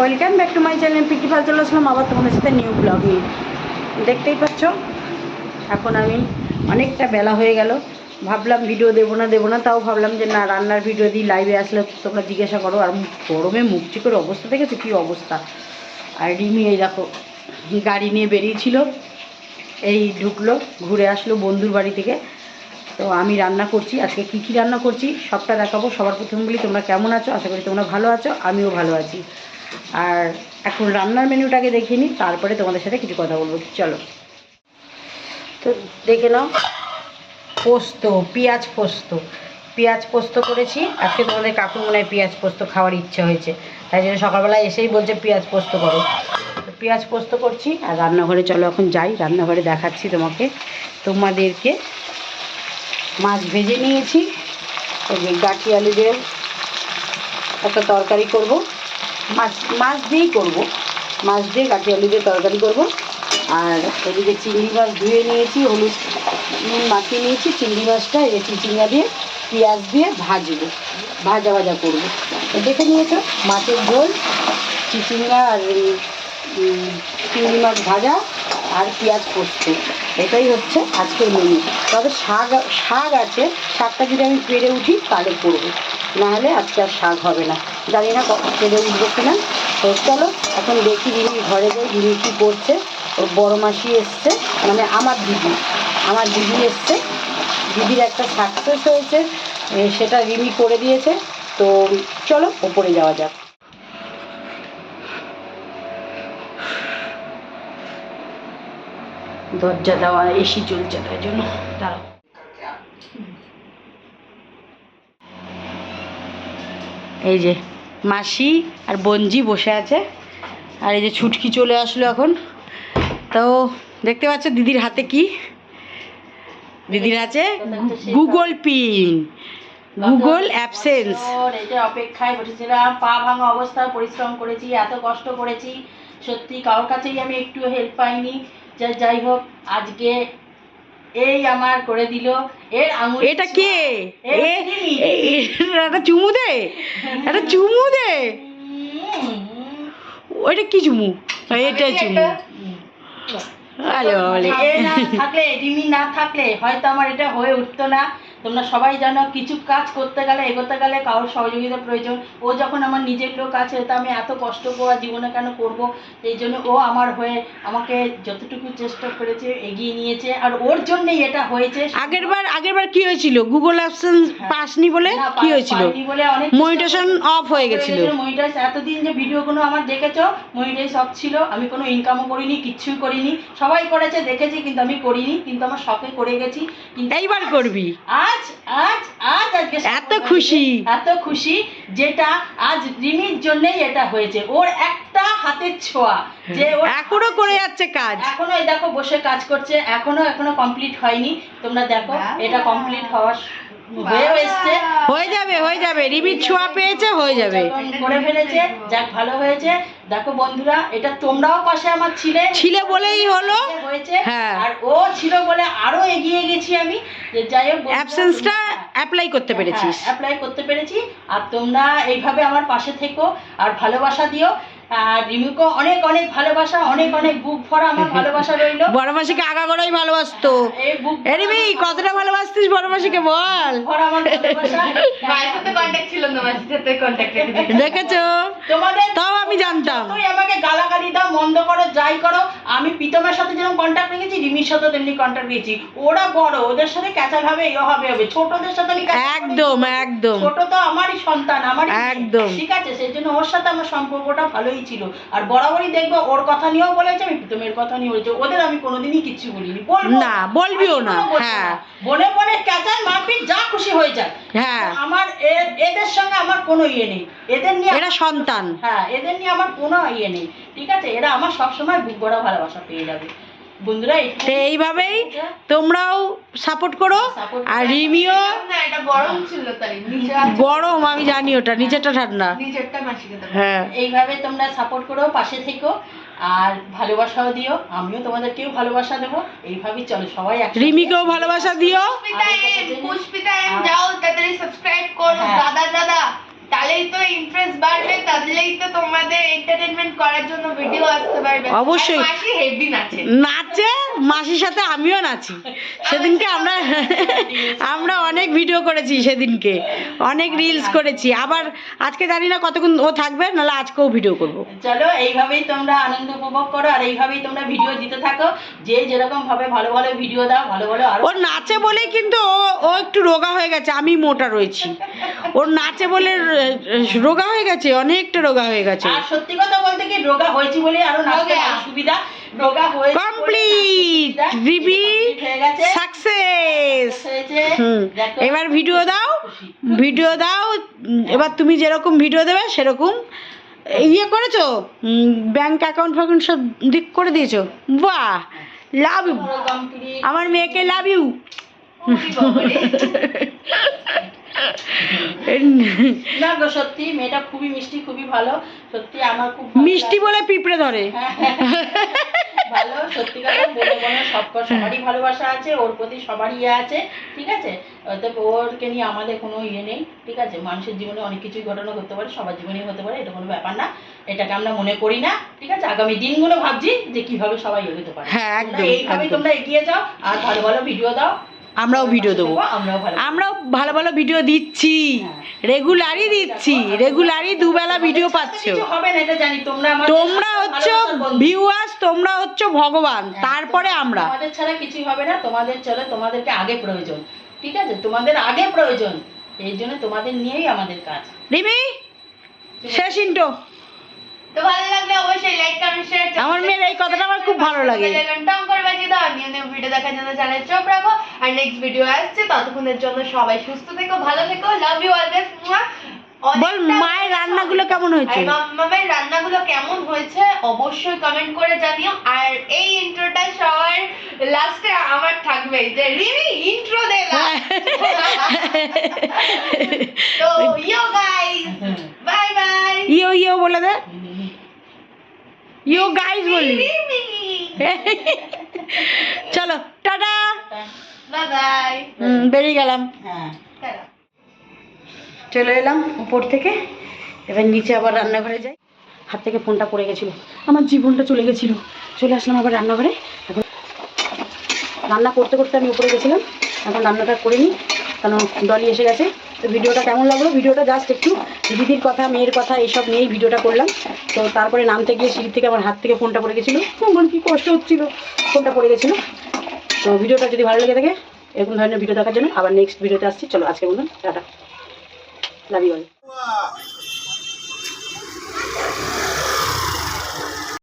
Welcome back to my channel পিকি ফাল চলে আসলাম, আবার তোমাদের সাথে নিউ ব্লগ। নিয়ে দেখতেই পাচ্ছ, এখন আমি অনেকটা বেলা হয়ে গেল। ভাবলাম ভিডিও দেবো না দেবো না, তাও ভাবলাম যে না, রান্নার ভিডিও দিই লাইভে আসলে তোমরা জিজ্ঞাসা করো, আর গরমে মুখ চিকোর অবস্থা দেখেছ? কী অবস্থা? আর রিমি, এই দেখো, গাড়ি নিয়ে বেরিয়েছিল, এই ঢুকলো, ঘুরে আসলো বন্ধুর বাড়ি থেকে। তো আমি রান্না করছি, আজকে কী কী রান্না করছি, সবটা দেখাবো। সবার প্রথম বলি তোমরা কেমন আছো? আশা করি তোমরা ভালো আছো, আমিও ভালো আছি। আর এখন রান্নার মেনুটাকে দেখে নিই, তারপরে তোমাদের সাথে কিছু কথা বলব। চলো। তো দেখে নাও, পোস্ত, পেঁয়াজ পোস্ত। পেঁয়াজ পোস্ত করেছি, আজকে তোমাদের কাকুর মনে হয় পেঁয়াজ পোস্ত খাওয়ার ইচ্ছা হয়েছে। তাই জন্য সকালবেলা এসেই বলছে পেঁয়াজ পোস্ত করো। পেঁয়াজ পোস্ত করছি, আর রান্নাঘরে চলো এখন যাই, রান্নাঘরে দেখাচ্ছি তোমাকে। তোমাদেরকে মাছ ভেজে নিয়েছি গাঠি আলু দিয়ে একটা তরকারি করব। মাছ মাছ দিয়েই করব। মাছ দিয়ে গাঠি আলু দিয়ে তরকারি করব। আর ওদিকে চিংড়ি মাছ ধুয়ে নিয়েছি, হলুদ নুন মাখিয়ে নিয়েছি। চিংড়ি মাছটা, এই চিচিঙ্গা দিয়ে, পেঁয়াজ দিয়ে ভাজবো, ভাজা ভাজা করব। দেখে নিয়েছো, মাছের ঝোল, চিচিঙ্গা আর চিংড়ি মাছ ভাজা আর পেঁয়াজ পোস্ত। এটাই হচ্ছে আজকের মেনু তবে শাক শাক আছে, শাকটা যদি আমি পেরে উঠি, তাহলে করব। নাহলে আজকে আর শাক হবে না। জানি না পেরে উঠবো কিনা। তো চলো, এখন দেখি রিমি ঘরে যাই রিমি কী করছে। ওর বড় মাসি এসছে মানে আমার দিদি আমার দিদি এসছে। দিদির একটা সাকসেস হয়েছে সেটা রিমি করে দিয়েছে। তো চলো, ওপরে যাওয়া যাক। দরজা দেওয়া, এসি চলছে, তাই জন্য। দাঁড়াও। এই যে মাসি আর বঞ্জি বসে আছে। আর এই যে ছুটকি চলে আসলো এখন। তো দেখতে পাচ্ছ দিদির হাতে কি? দিদির আছে গুগল পিন। Google absence. অপেক্ষায় বসেছিলাম, পা ভাঙা অবস্থায় পরিশ্রম করেছি, এত কষ্ট করেছি। সত্যি কারোর কাছেই আমি একটু হেল্প পাইনি। যাই হোক, আজকে এই আমার করে দিল এর আঙুল এটা কে? একটা চুমু দে একটা চুমু দে। ওইটা কি চুমু? এটা চুমু। আরে থাকলে রিমি না থাকলে হয়তো আমার এটা হয়ে উঠতো না। তোমরা সবাই জানো কিছু কাজ করতে গেলে এগোতে গেলে কারোর সহযোগিতা প্রয়োজন। ও যখন আমার নিজের লোক আছে তা আমি এত কষ্ট করা জীবনে কেন করব? এই জন্য ও আমার হয়ে আমাকে যতটুকু চেষ্টা করেছে এগিয়ে নিয়েছে আর ওর জন্যই এটা হয়েছে। আগের বার আগের বার কি হয়েছিল? গুগল অ্যাবসেন্স পাসনি বলে কি হয়েছিল? বলে অনেক মনিটেশন অফ হয়ে গেছিল। মনিটাইজ এতদিন যে ভিডিও ভিডিওগুলো আমার দেখেছ মনিটাইজ অফ ছিল। আমি কোনো ইনকামও করিনি কিচ্ছুই করিনি। সবাই করেছে দেখেছি কিন্তু আমি করিনি কিন্তু আমার শখে করে গেছি। কিন্তু এইবার করবি। আজ আজ আজ আজকে এত খুশি। এত খুশি যেটা আজ রিমির জন্যই এটা হয়েছে। ওর একটা হাতের ছোঁয়া যে ওর এখনও করে যাচ্ছে কাজ। এখনও এই দেখো বসে কাজ করছে এখনও এখনও কমপ্লিট হয়নি। তোমরা দেখো এটা কমপ্লিট হওয়ার হয়েও এসছে। হয়ে যাবে হয়ে যাবে। রিমির ছোঁয়া পেয়েছে হয়ে যাবে। করে ফেলেছে যাক ভালো হয়েছে। দেখো বন্ধুরা এটা তোমরাও পাশে আমার ছিলে। ছিলে বলেই হলো। হয়েছে। হ্যাঁ। আর ও ছিল বলে আরও এগিয়ে গেছি আমি। যে যাই হোক অ্যাবসেন্সটা অ্যাপ্লাই করতে পেরেছিস। অ্যাপ্লাই করতে পেরেছি। আর তোমরা এইভাবে আমার পাশে থেকো। আর ভালোবাসা দিও। আর রিমিকে অনেক অনেক ভালোবাসা অনেক অনেক বুক ভরা আমার ভালোবাসা রইল। বড় মাসিকে ভালোবাসতো। এই বুক এ রিমি কতটা ভালোবাসতিস বড় মাসিকে বল ভরা আমার ভালোবাসা। মায়ের সাথে কন্ট্যাক্ট ছিল না মায়ের সাথে কন্ট্যাক্ট রেখে দেখেছ? তোমাদের তাও আমি জানতাম। তুই আমাকে গালাগালি দাও মন্দ করো যাই করো আমি প্রীতমের সাথে যেরকম কন্ট্যাক্ট রেখেছি রিমির সাথে তেমনি কন্ট্যাক্ট রেখেছি। ওরা বড় ওদের সাথে ক্যাচাল হবে ইয়ে হবে হবে। ছোটদের সাথে আমি একদম একদম। ছোট তো আমারই সন্তান আমারই মেয়ে। একদম। ঠিক আছে সেই জন্য ওর সাথে আমার সম্পর্কটা ভালোই ছিল। আর বরাবরই দেখব ওর কথা নিয়েও বলেছে আমি প্রীতমের কথা নিয়ে বলেছি। ওদের আমি কোনোদিনই কিচ্ছু বলিনি। বলব। না, বলবিও না, হ্যাঁ। বলে বলে ক্যাচাল মারপিট যা খুশি হয়ে যায়। হ্যাঁ। আমার এদের সঙ্গে আমার কোনো ইয়ে নেই। এদের নিয়ে এরা সন্তান। হ্যাঁ এদের নিয়ে আমার কোনো ইয়ে নেই। ঠিক আছে? এরা আমার সবসময় বুক ভরা ভালোবাসা পেয়ে যাবে। বন্ধুরা তো এইভাবেই তোমরাও সাপোর্ট করো আর রিমিও গরম ছিল তাই গরম আমি জানি ওটা নিচেরটা ঠান্ডা। নিচেরটা হ্যাঁ। এইভাবে তোমরা সাপোর্ট করো পাশে থেকো আর ভালোবাসাও দিও। আমিও তোমাদেরকেও ভালোবাসা দেবো। এইভাবেই চলো সবাই রিমিকেও ভালোবাসা দিও। পুষ্পিতা যাও তাড়াতাড়ি সাবস্ক্রাইব করো হ্যাঁ। দাদা দাদা। তাহলেই তো ইন্টারেস্ট বাড়বে তাহলেই তো তোমাদের এন্টারটেইনমেন্ট করার জন্য ভিডিও আসতে পারবে। অবশ্যই। মাসি হেভি নাচে। নাচে মাসির সাথে আমিও নাচি। সেদিনকে আমরা আমরা অনেক ভিডিও করেছি সেদিনকে। অনেক রিলস করেছি। আবার আজকে জানি না কতক্ষণ ও থাকবে নাহলে আজকেও ভিডিও করব। চলো এইভাবেই তোমরা আনন্দ উপভোগ করো আর এইভাবেই তোমরা ভিডিও দিতে থাকো। যে যেরকম ভাবে ভালো ভালো ভিডিও দাও ভালো ভালো আরও ওর নাচে বলেই কিন্তু ও ও একটু রোগা হয়ে গেছে আমি মোটা রয়েছি। ওর নাচে বলে রোগা হয়ে গেছে অনেকটা রোগা হয়ে গেছে। আর সত্যি কথা বলতে কি রোগা হয়েছি বলে আরও নাচতে। সুবিধা রোগা কমপ্লিট সাকসেস। এবার ভিডিও দাও ভিডিও দাও এবার তুমি যেরকম ভিডিও দেবে সেরকম ইয়ে করেছ? ব্যাংক অ্যাকাউন্ট ফ্যাকাউন্ট সব দিক করে দিয়েছ? বাহ! লাভ ইউ আমার মেয়েকে লাভ ইউ। না গো সত্যি মেয়েটা খুবই মিষ্টি খুবই ভালো। সত্যি আমার খুব মিষ্টি বলে পিঁপড়ে ধরে। হ্যাঁ, ভালো সত্যি কথা বলে সব সবারই ভালোবাসা আছে ওর প্রতি সবারই ইয়ে আছে ঠিক আছে? অতএব ওরকে নিয়ে আমাদের কোনো ইয়ে নেই ঠিক আছে? মানুষের জীবনে অনেক কিছুই ঘটনা করতে পারে সবার জীবনেই হতে পারে এটা কোনো ব্যাপার না। এটাকে আমরা মনে করি না ঠিক আছে? আগামী দিনগুলো ভাবছি যে কীভাবে সবাই এগোতে পারে। হ্যাঁ, একদম, এইভাবেই তোমরা এগিয়ে যাও আর ভালো ভালো ভিডিও দাও। আমরাও ভিডিও দেবো। আমরাও ভালো ভালো ভিডিও দিচ্ছি। হ্যাঁ। রেগুলারই দিচ্ছি। রেগুলারই দুবেলা ভিডিও পাচ্ছ। তোমরা আমাদের হচ্ছে। ভিউয়ার্স তোমরা হচ্ছে ভগবান। হ্যাঁ, তারপরে আমরা। তোমাদের ছাড়া কিছুই হবে না। তোমাদের চলে তোমাদেরকে আগে প্রয়োজন। ঠিক আছে? তোমাদের আগে প্রয়োজন। এই জন্য তোমাদের নিয়েই আমাদের কাজ। রিমি শেষ ইন্টো তো ভালো লাগলে অবশ্যই লাইক কমেন্ট শেয়ার আমার মেয়ের এই কথাটা আমার খুব ভালো লাগে। বাজিয়ে দাও নিউ নিউ ভিডিও দেখার জন্য চ্যানেল চোখ রাখো। আর নেক্সট ভিডিও আসছে ততক্ষণের জন্য সবাই সুস্থ থেকো ভালো থেকো লাভ ইউ অলওয়েজ বল মায়ের রান্নাগুলো কেমন হয়েছে? মামের রান্নাগুলো কেমন হয়েছে অবশ্যই কমেন্ট করে জানিও। আর এই ইন্ট্রোটা সবার লাস্টে আমার থাকবে যে রিমি ইন্ট্রো দে। তো ইয়ো গাইস বাই বাই ইও ইও বলে দে। ইও গাইস বলি। চলো টাটা। বেরিয়ে গেলাম। হ্যাঁ। চলে এলাম উপর থেকে এবার নিচে আবার রান্নাঘরে যাই। হাত থেকে ফোনটা পড়ে গেছিল। আমার জীবনটা চলে গেছিল। চলে আসলাম আবার রান্নাঘরে। এখন রান্না করতে করতে আমি উপরে গেছিলাম। এখন রান্নাটা করে নিই। কারণ ডলি এসে গেছে। তো ভিডিওটা কেমন লাগল? ভিডিওটা জাস্ট একটু দিদির কথা, মেয়ের কথা, এইসব নিয়েই ভিডিওটা করলাম। তো তারপরে নামতে গিয়ে সিঁড়ি থেকে আমার হাত থেকে ফোনটা পড়ে গেছিল। মন কী কষ্ট হচ্ছিল? ফোনটা পড়ে গেছিল। তো ভিডিওটা যদি ভালো লেগে থাকে, এরকম ধরনের ভিডিও দেখার জন্য আবার নেক্সট ভিডিওতে আসছি। চলো আজকে বলুন টাটা। Love you